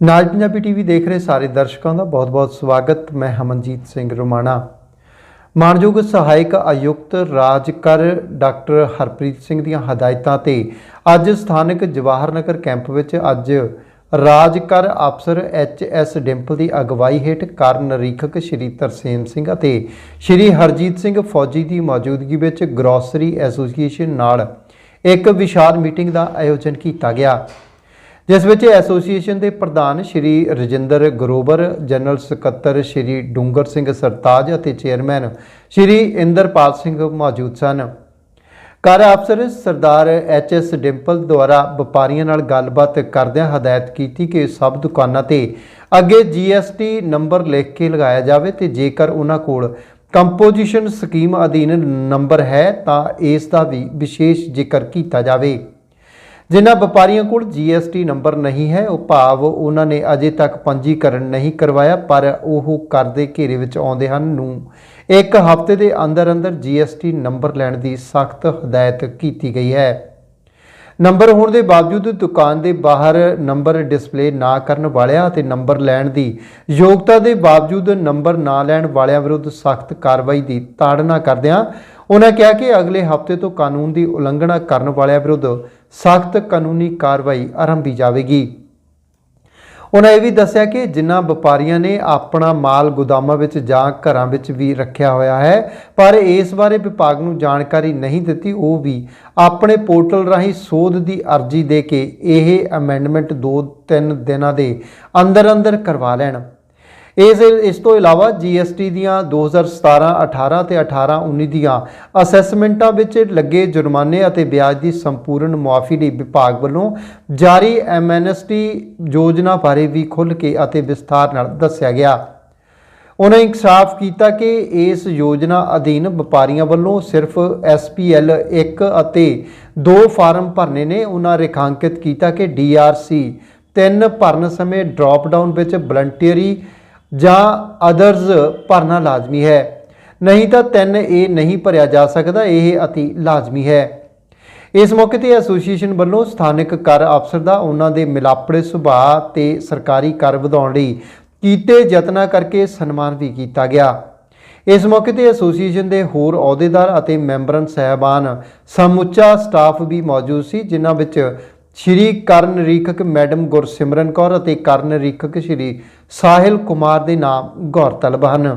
ਨਾਜ Punjabi TV ਦੇਖ ਰਹੇ ਸਾਰੇ ਦਰਸ਼ਕਾਂ ਦਾ ਬਹੁਤ-ਬਹੁਤ ਸਵਾਗਤ। ਮੈਂ ਹਮਨਜੀਤ ਸਿੰਘ ਰੋਮਾਣਾ। ਮਾਨਯੋਗ ਸਹਾਇਕ ਆਯੁਕਤ ਰਾਜਕਰ ਡਾਕਟਰ ਹਰਪ੍ਰੀਤ ਸਿੰਘ ਦੀਆਂ ਹਦਾਇਤਾਂ ਤੇ ਅੱਜ ਸਥਾਨਕ ਜਵਾਹਰ ਨਗਰ ਕੈਂਪ ਵਿੱਚ ਅੱਜ ਰਾਜਕਰ ਅਫਸਰ ਐਚ ਐਸ ਡਿੰਪਲ ਦੀ ਅਗਵਾਈ ਹੇਠ ਕਰ ਨਿਰੀਖਕ ਸ਼੍ਰੀ ਤਰਸੇਮ ਸਿੰਘ ਅਤੇ ਸ਼੍ਰੀ ਹਰਜੀਤ ਸਿੰਘ ਫੌਜੀ ਦੀ ਮੌਜੂਦਗੀ ਵਿੱਚ ਗਰੋਸਰੀ ਐਸੋਸੀਏਸ਼ਨ ਨਾਲ ਇੱਕ ਵਿਸ਼ਾਲ ਮੀਟਿੰਗ ਦਾ ਆਯੋਜਨ ਕੀਤਾ ਗਿਆ। ਜਿਸ ਵਿੱਚ ਐਸੋਸੀਏਸ਼ਨ ਦੇ ਪ੍ਰਧਾਨ ਸ਼੍ਰੀ ਰਜਿੰਦਰ ਗਰੋਵਰ, ਜਨਰਲ ਸਕੱਤਰ ਸ਼੍ਰੀ ਡੂੰਗਰ ਸਿੰਘ ਸਰਤਾਜ ਅਤੇ ਚੇਅਰਮੈਨ ਸ਼੍ਰੀ ਇੰਦਰਪਾਲ ਸਿੰਘ ਮੌਜੂਦ ਸਨ। ਕਾਰ ਅਫਸਰ ਸਰਦਾਰ ਐਚ ਐਸ ਡਿੰਪਲ ਦੁਆਰਾ ਵਪਾਰੀਆਂ ਨਾਲ ਗੱਲਬਾਤ ਕਰਦਿਆਂ ਹਦਾਇਤ ਕੀਤੀ ਕਿ ਸਭ ਦੁਕਾਨਾਂ ਤੇ ਅੱਗੇ ਜੀਐਸਟੀ ਨੰਬਰ ਲਿਖ ਕੇ ਲਗਾਇਆ ਜਾਵੇ ਤੇ ਜੇਕਰ ਉਹਨਾਂ ਕੋਲ ਕੰਪੋਜੀਸ਼ਨ ਸਕੀਮ ਅਧੀਨ ਨੰਬਰ ਹੈ ਤਾਂ ਇਸ ਦਾ ਵੀ ਵਿਸ਼ੇਸ਼ ਜ਼ਿਕਰ ਕੀਤਾ ਜਾਵੇ। ਜਿਨ੍ਹਾਂ ਵਪਾਰੀਆਂ ਕੋਲ ਜੀਐਸਟੀ ਨੰਬਰ ਨਹੀਂ ਹੈ, ਉਹ ਭਾਵ ਉਹਨਾਂ ਨੇ ਅਜੇ ਤੱਕ ਪੰਜੀਕਰਨ ਨਹੀਂ ਕਰਵਾਇਆ, ਪਰ ਉਹ ਕਰ ਦੇ ਘੇਰੇ ਵਿੱਚ ਆਉਂਦੇ ਹਨ ਨੂੰ। ਇੱਕ ਹਫ਼ਤੇ ਦੇ ਅੰਦਰ ਅੰਦਰ ਜੀਐਸਟੀ ਨੰਬਰ ਲੈਣ ਦੀ ਸਖਤ ਹਦਾਇਤ ਕੀਤੀ ਗਈ ਹੈ। ਨੰਬਰ ਹੋਣ ਦੇ ਬਾਵਜੂਦ ਦੁਕਾਨ ਦੇ ਬਾਹਰ ਨੰਬਰ ਡਿਸਪਲੇ ਨਾ ਕਰਨ ਵਾਲਿਆਂ ਅਤੇ ਨੰਬਰ ਲੈਣ ਦੀ ਯੋਗਤਾ ਦੇ ਬਾਵਜੂਦ ਨੰਬਰ ਨਾ ਲੈਣ ਵਾਲਿਆਂ ਵਿਰੁੱਧ ਸਖਤ ਕਾਰਵਾਈ ਦੀ ਤਾੜਨਾ ਕਰਦਿਆਂ ਉਹਨਾਂ ਕਿਹਾ ਕਿ ਅਗਲੇ ਹਫ਼ਤੇ ਤੋਂ ਕਾਨੂੰਨ ਦੀ ਉਲੰਘਣਾ ਕਰਨ ਵਾਲਿਆਂ ਵਿਰੁੱਧ ਸਖਤ ਕਾਨੂੰਨੀ ਕਾਰਵਾਈ ਆਰੰਭੀ ਜਾਵੇਗੀ। ਉਹਨਾਂ ਇਹ ਵੀ ਦੱਸਿਆ ਕਿ ਜਿਨ੍ਹਾਂ ਵਪਾਰੀਆਂ ਨੇ ਆਪਣਾ ਮਾਲ ਗੋਦਾਮਾਂ ਵਿੱਚ ਜਾਂ ਘਰਾਂ ਵਿੱਚ ਵੀ ਰੱਖਿਆ ਹੋਇਆ ਹੈ, ਪਰ ਇਸ ਬਾਰੇ ਵਿਭਾਗ ਨੂੰ ਜਾਣਕਾਰੀ ਨਹੀਂ ਦਿੱਤੀ, ਉਹ ਵੀ ਆਪਣੇ ਪੋਰਟਲ ਰਾਹੀਂ ਸੋਧ ਦੀ ਅਰਜ਼ੀ ਦੇ ਕੇ ਇਹ ਅਮੈਂਡਮੈਂਟ 2-3 ਦਿਨਾਂ ਦੇ ਅੰਦਰ ਅੰਦਰ ਕਰਵਾ ਲੈਣ। ਇਸ ਇਸ ਤੋਂ ਇਲਾਵਾ ਜੀਐਸਟੀ ਦੀਆਂ 2017 18 ਤੇ 18 19 ਦੀਆਂ ਅਸੈਸਮੈਂਟਾਂ ਵਿੱਚ ਲੱਗੇ ਜੁਰਮਾਨੇ ਅਤੇ ਵਿਆਜ ਦੀ ਸੰਪੂਰਨ ਮੁਆਫੀ ਲਈ ਵਿਭਾਗ ਵੱਲੋਂ ਜਾਰੀ ਐਮਐਨਐਸਟੀ ਯੋਜਨਾ ਬਾਰੇ ਵੀ ਖੁੱਲ੍ਹ ਕੇ ਅਤੇ ਵਿਸਥਾਰ ਨਾਲ ਦੱਸਿਆ ਗਿਆ। ਉਹਨਾਂ ਇਨਕਸ਼ਾਫ ਕੀਤਾ ਕਿ ਇਸ ਯੋਜਨਾ ਅਧੀਨ ਵਪਾਰੀਆਂ ਵੱਲੋਂ ਸਿਰਫ ਐਸਪੀਐਲ 1 ਅਤੇ 2 ਫਾਰਮ ਭਰਨੇ ਨੇ। ਉਹਨਾਂ ਰੇਖਾਂਕਿਤ ਕੀਤਾ ਕਿ ਡੀਆਰਸੀ 3 ਭਰਨ ਸਮੇਂ ਡ੍ਰੌਪ ਡਾਊਨ ਵਿੱਚ ਵਲੰਟੀਅਰੀ ਜਾਂ ਅਦਰਜ਼ ਭਰਨਾ ਲਾਜ਼ਮੀ ਹੈ। ਨਹੀਂ ਤਾਂ 3 ਇਹ ਨਹੀਂ ਭਰਿਆ ਜਾ ਸਕਦਾ, ਇਹ ਅਤੀ ਲਾਜ਼ਮੀ ਹੈ। ਇਸ ਮੌਕੇ ਤੇ ਐਸੋਸੀਏਸ਼ਨ ਵੱਲੋਂ ਸਥਾਨਕ ਕਰ ਅਫਸਰ ਦਾ ਉਹਨਾਂ ਦੇ ਮਿਲਾਪੜੇ ਸੁਭਾਅ ਤੇ ਸਰਕਾਰੀ ਕਰ ਵਧਾਉਣ ਲਈ ਕੀਤੇ ਯਤਨਾਂ ਕਰਕੇ ਸਨਮਾਨ ਵੀ ਕੀਤਾ ਗਿਆ। ਇਸ ਮੌਕੇ ਤੇ ਐਸੋਸੀਏਸ਼ਨ ਦੇ ਹੋਰ ਅਹੁਦੇਦਾਰ ਅਤੇ ਮੈਂਬਰਨ ਸਹਿਬਾਨ, ਸਮੁੱਚਾ ਸਟਾਫ ਵੀ ਮੌਜੂਦ ਸੀ, ਜਿਨ੍ਹਾਂ ਵਿੱਚ ਸ਼੍ਰੀ ਕਰਨ ਨਿਰੀਖਕ ਮੈਡਮ ਗੁਰਸਿਮਰਨ ਕੌਰ ਅਤੇ ਕਰਨ ਨਿਰੀਖਕ ਸ਼੍ਰੀ ਸਾਹਿਲ ਕੁਮਾਰ ਦੇ ਨਾਮ ਗੌਰਤਲਬ ਹਨ।